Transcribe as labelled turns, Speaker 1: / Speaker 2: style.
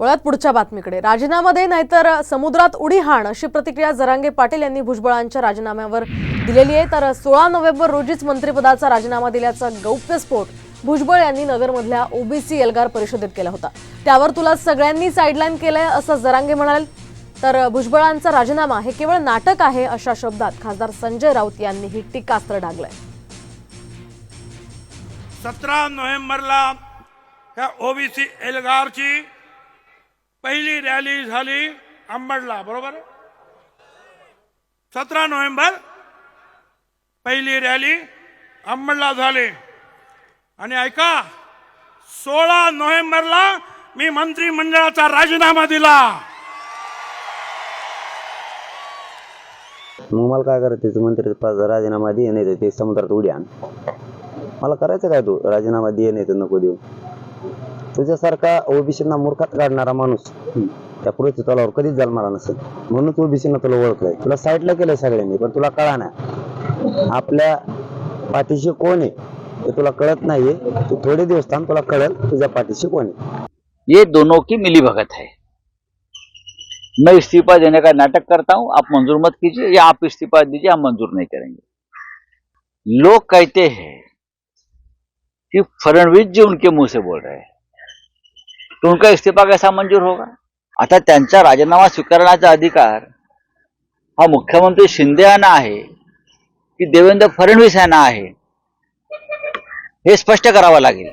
Speaker 1: वळात पुढच्या बातमीकडे. राजीनामा दे नाहीतर समुद्रात उडी हाण अशी प्रतिक्रिया जरांगे पाटील यांनी भुजबळांच्या राजीनाम्यावर दिलेली आहे. तर सोळा नोव्हेंबर रोजीच मंत्रिपदाचा राजीनामा दिल्याचा गौप्यस्फोट भुजबळ यांनी नगरमधल्या ओबीसी एल्गार परिषदेत केला होता. त्यावर तुला सगळ्यांनी साईडलाईन केलंय असं जरांगे म्हणाले. तर भुजबळांचा राजीनामा हे केवळ नाटक आहे अशा शब्दात खासदार संजय राऊत यांनी ही टीकास्त्र डागलंय.
Speaker 2: सतरा नोव्हेंबरला ओबीसी एल्गारची पहिली रॅली झाली अंबडला बरोबर? सतरा नोव्हेंबर पहिली रॅली अंबडला झाली. आणि ऐका सोळा नोव्हेंबरला मी मंत्रिमंडळाचा राजीनामा दिला.
Speaker 3: मग मला काय करायचं मंत्री राजीनामा दे नाही ते समुद्रात उडी आण. मला करायचं काय तू? राजीनामा दे नाही तर नको देऊ. तुझ्यासारखा ओबीसीना मूर्खात काढणारा माणूस त्या पुढच्या तलावर कधीच जन्माला नसेल. म्हणून ओबीसीना तुला ओळखलंय. तुला साईडला केलंय सगळ्यांनी पण तुला कळा नाही आपल्या पाठीशी कोण आहे ते तुला कळत नाहीये. तू थोडे दिवस थांब तुला कळेल तुझ्या पाठीशी कोण आहे.
Speaker 4: ये दोनों की मिली भगत है. मैं इस्तीफा देने का नाटक करता हूं आप मंजूर मत कीजिए या आप इस्तीफा दीजिए हम मंजूर नहीं करेंगे। लोग कहते हैं कि फडणवीस जी उनके मुंह से बोल रहे हैं। तो उनका इस्तीफा कैसा मंजूर होगा? आता त्यांचा राजीनामा स्वीकारण्याचा अधिकार हा मुख्यमंत्री शिंदे यांना आहे की देवेंद्र फडणवीस यांना आहे हे स्पष्ट करावं लागेल.